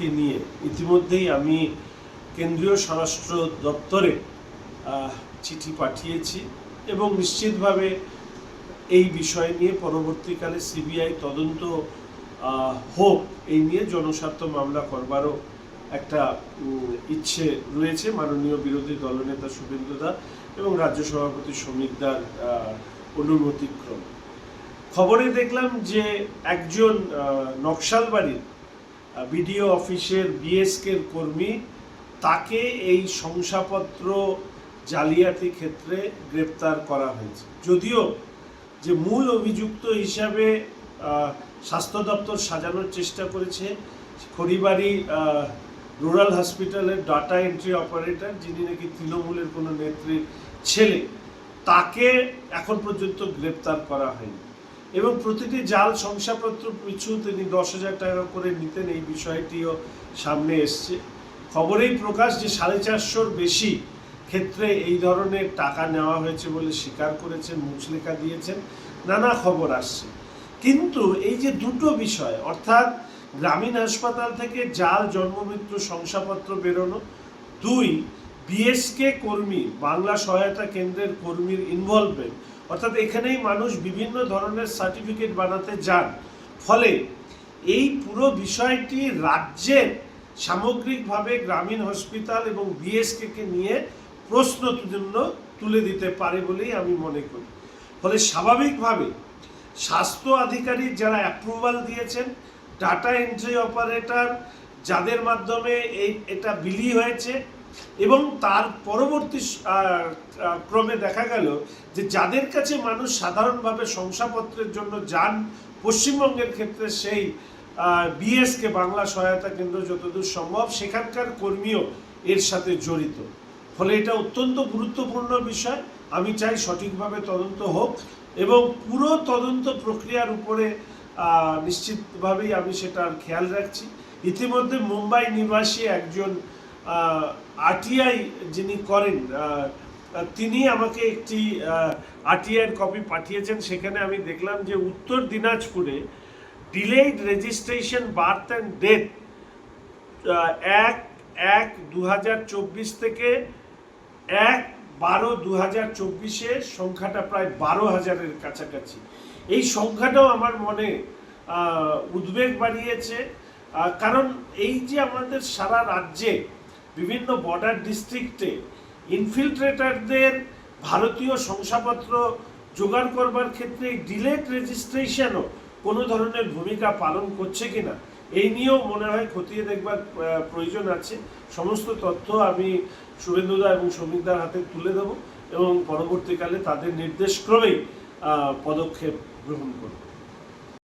জালিয়াতি নিয়ে ইতিমধ্যেই আমি কেন্দ্রীয় স্বরাষ্ট্র দপ্তরে চিঠি পাঠিয়েছি এবং নিশ্চিতভাবে এই বিষয় নিয়ে পরবর্তীকালে সিবিআই তদন্ত হোক, এই নিয়ে জনস্বার্থ মামলা করবারও একটা ইচ্ছে রয়েছে মাননীয় বিরোধী দলনেতা শুভেন্দু দা এবং রাজ্য সভাপতি শ্রমিক দার অনুমতিক্রম। খবরে দেখলাম যে একজন নকশালবাড়ির বিডিও অফিসের বিএসকের কর্মী, তাকে এই শংসাপত্র জালিয়াতি ক্ষেত্রে গ্রেপ্তার করা হয়েছে। যদিও যে মূল অভিযুক্ত হিসাবে স্বাস্থ্য দপ্তর সাজানোর চেষ্টা করেছে, খড়িবাড়ি রুরাল হসপিটালের ডাটা এন্ট্রি অপারেটর, যিনি নাকি তৃণমূলের কোনো নেত্রীর ছেলে, তাকে এখন পর্যন্ত গ্রেপ্তার করা হয়নি। এবং প্রতিটি জাল শংসাপত্র পিছু তিনি দশ হাজার টাকা করে নিতেন এই বিষয়টিও সামনে এসছে। খবরেই প্রকাশ যে সাড়ে চারশোর বেশি ক্ষেত্রে এই ধরনের টাকা নেওয়া হয়েছে বলে স্বীকার করেছেন, মুচলেখা দিয়েছেন, নানা খবর আসছে। কিন্তু এই যে দুটো বিষয়, অর্থাৎ গ্রামীণ হাসপাতাল থেকে জাল জন্মমৃত্যু শংসাপত্র বেরোনো, দুই, বিএসকে কর্মী, বাংলা সহায়তা কেন্দ্রের কর্মীর ইনভলভমেন্ট অর্থাৎ এখানেই মানুষ বিভিন্ন ধরনের সার্টিফিকেট বানাতে যান। ফলে এই পুরো বিষয়টি রাজ্যের সামগ্রিকভাবে গ্রামীণ হসপিটাল এবং বিএসকে কে নিয়ে প্রশ্ন জন্য তুলে দিতে পারে বলেই আমি মনে করি। ফলে স্বাভাবিকভাবে স্বাস্থ্য আধিকারিক যারা অ্যাপ্রুভাল দিয়েছেন ডাটা এন্ট্রি অপারেটর যাদের মাধ্যমে এই এটা বিলি হয়েছে এবং তার পরবর্তী ক্রমে দেখা গেল যে যাদের কাছে মানুষ সাধারণভাবে শংসাপত্রের জন্য যান, পশ্চিমবঙ্গের ক্ষেত্রে সেই বিএসকে, বাংলা সহায়তা কেন্দ্র যতদূর সম্ভব, সেখানকার কর্মীও এর সাথে জড়িত। ফলে এটা অত্যন্ত গুরুত্বপূর্ণ বিষয়। আমি চাই সঠিকভাবে তদন্ত হোক এবং পুরো তদন্ত প্রক্রিয়ার উপরে নিশ্চিতভাবেই আমি সেটার খেয়াল রাখছি। ইতিমধ্যে মুম্বাই নিবাসী একজন আরটিআই যিনি করেন তিনি আমাকে একটি আরটিআইয়ের কপি পাঠিয়েছেন। সেখানে আমি দেখলাম যে উত্তর দিনাজপুরে delayed registration birth and death এক এক দু থেকে এক বারো দু হাজার চব্বিশে সংখ্যাটা প্রায় বারো হাজারের কাছাকাছি। এই সংখ্যাটাও আমার মনে উদ্বেগ বাড়িয়েছে। কারণ এই যে আমাদের সারা রাজ্যে বিভিন্ন বর্ডার ডিস্ট্রিক্টে ইনফিল্ট্রেটারদের ভারতীয় শংসাপত্র জোগাড় করবার ক্ষেত্রে ডিলেট রেজিস্ট্রেশনও কোনো ধরনের ভূমিকা পালন করছে কিনা, এই নিয়েও মনে হয় খতিয়ে দেখবার প্রয়োজন আছে। সমস্ত তথ্য আমি শুভেন্দুদা এবং শ্রমিকদার হাতে তুলে দেবো এবং পরবর্তীকালে তাদের নির্দেশক্রমেই পদক্ষেপ গ্রহণ করব।